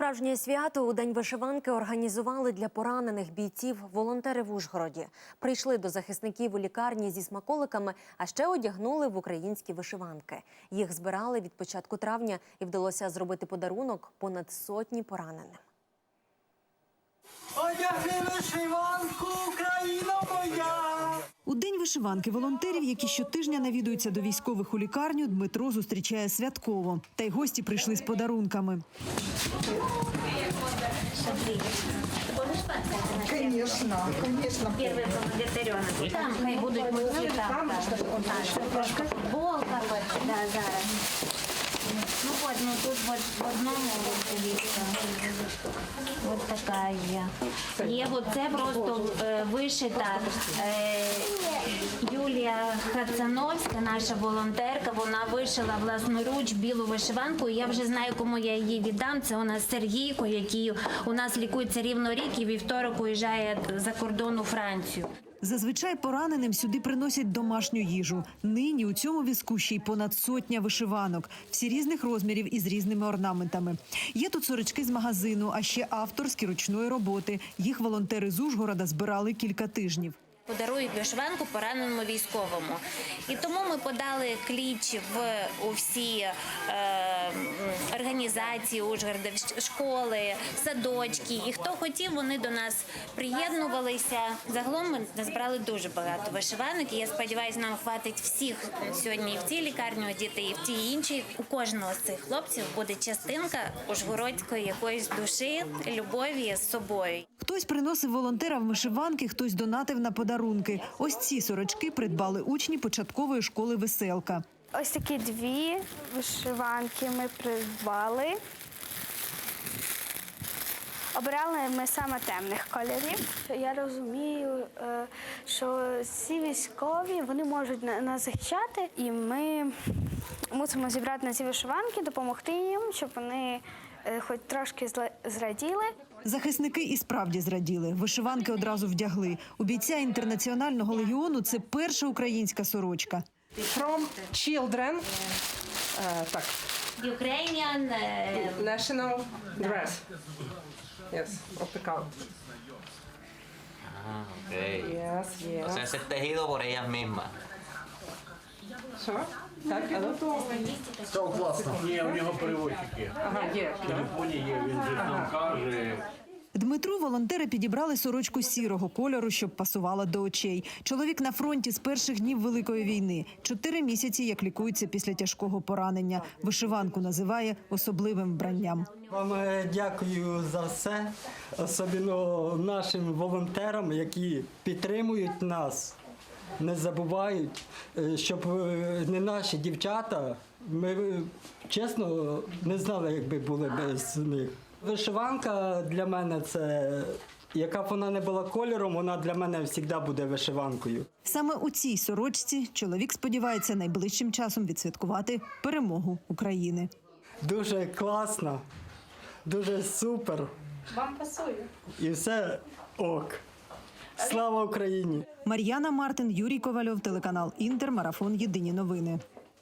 Справжнє свято у день вишиванки організували для поранених бійців волонтери в Ужгороді. Прийшли до захисників у лікарні зі смаколиками, а ще одягнули в українські вишиванки. Їх збирали від початку травня і вдалося зробити подарунок понад сотні пораненим. Одягни вишиванку, Україна вишиванки волонтерів, які щотижня навідуються до військових у лікарню, Дмитро зустрічає святково. Та й гості прийшли з подарунками. Конечно, конечно. Первый поводырёнок. Там хай будуть по цвітам. Так, футболка, да, зараз. Ну от, ну тут от в одному дивіться. От така є. Є, це просто е, вишита е, Юлія Хацановська, наша волонтерка. Вона вишила власноруч білу вишиванку. Я вже знаю, кому я її віддам. Це у нас Сергійко, який у нас лікується рівно рік і вівторок уїжджає за кордон у Францію. Зазвичай пораненим сюди приносять домашню їжу. Нині у цьому візку ще й понад сотня вишиванок, всі різних розмірів і з різними орнаментами. Є тут сорочки з магазину, а ще авторські ручної роботи. Їх волонтери з Ужгорода збирали кілька тижнів. Подарують вишиванку пораненому військовому. І тому ми подали кліч в у всі е, організації Ужгорода, школи, садочки. І хто хотів, вони до нас приєднувалися. Загалом ми назбирали дуже багато вишиванок. І я сподіваюся, нам хватить всіх сьогодні і в цій лікарні діти, і в тій іншій. У кожного з цих хлопців буде частинка ужгородської якоїсь душі, любові з собою. Хтось приносив волонтерам вишиванки, хтось донатив на подарунки. Ось ці сорочки придбали учні початкової школи Веселка. Ось такі дві вишиванки ми придбали. Обирали ми саме темних кольорів. Я розумію, е, що ці військові вони можуть на- нас захищати, і ми мусимо зібрати на ці вишиванки, допомогти їм, щоб вони е, хоч трошки зраділи. Захисники і справді зраділи. Вишиванки одразу вдягли. У бійця інтернаціонального легіону це перша українська сорочка. From children. Е, так, Ukrainian е, national dress. Yes, of the count. Ah, ok. Yes, yes. O sea, es tejido por ellas mismas. Що? Так, алло? Ні, у нього переводчик є. Ага, є. В телефоні є, він же нам каже. Дмитру волонтери підібрали сорочку сірого кольору, щоб пасувала до очей. Чоловік на фронті з перших днів великої війни. Чотири місяці як лікується після тяжкого поранення. Вишиванку називає особливим вбранням. Вам е, дякую за все, особливо нашим волонтерам, які підтримують нас, не забувають, е, щоб е, не наші дівчата, ми е, чесно не знали, якби були без них. Вишиванка для мене це. Яка б вона не була кольором, вона для мене завжди буде вишиванкою. Саме у цій сорочці чоловік сподівається найближчим часом відсвяткувати перемогу України. Дуже класно, дуже супер. Вам пасує. І все ок. Слава Україні! Мар'яна Мартин, Юрій Ковальов, телеканал Інтер, марафон Єдині новини.